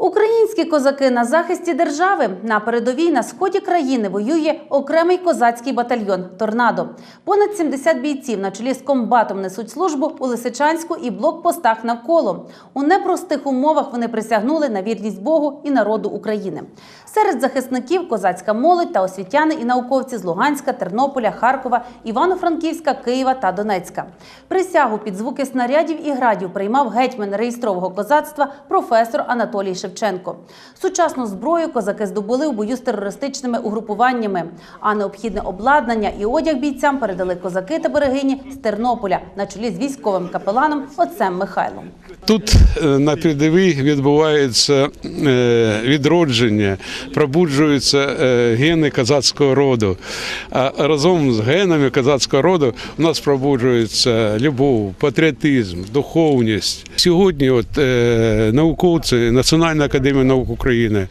Українські козаки на захисті держави на передовій на сході країни воює окремий козацький батальйон Торнадо. Понад 70 бійців на чолі з комбатом несуть службу у Лисичанську і блокпостах навколо. У непростих умовах вони присягнули на вірність Богу і народу України. Серед захисників козацька молодь та освітяни і науковці з Луганська, Тернополя, Харкова, Івано-Франківська, Києва та Донецька. Присягу під звуки снарядів і градів приймав гетьман реєстрового козацтва професор Анатолій Шевченко. Сучасну зброю козаки здобули в бою з терористичними угрупуваннями. А необхідне обладнання і одяг бійцям передали козаки та берегині з Тернополя на чолі з військовим капеланом отцем Михайлом. Тут е, на передовій відбувається е, відродження, пробуджуються е, гени козацького роду. А разом з генами козацького роду у нас пробуджується любов, патріотизм, духовність. Сьогодні от, науковці Національної академії наук України,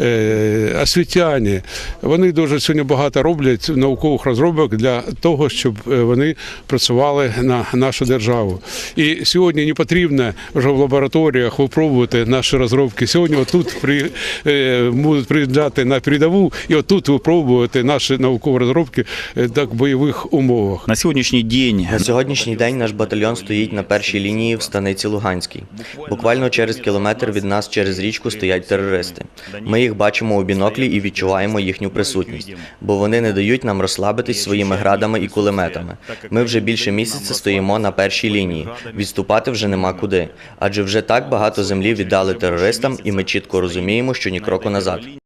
е, освітяні, вони дуже сьогодні багато роблять наукових розробок для того, щоб е, вони працювали на нашу державу. І сьогодні не потрібно вже в лабораторіях випробувати наші розробки. Сьогодні отут при, е, будуть приїжджати на передову і отут випробувати наші наукові розробки так в бойових умовах. На сьогоднішній день На сьогоднішній день наш батальйон стоїть на першій лінії в станиці Луганській. Буквально через кілометр від нас через річку стоять терористи. Ми їх бачимо у біноклі і відчуваємо їхню присутність, бо вони не дають нам розслабитись своїми градами і кулеметами. Ми вже більше місяця стоїмо на першій лінії. Відступати вже нема куди, адже вже так багато землі віддали терористам, і ми чітко розуміємо, що ні кроку назад.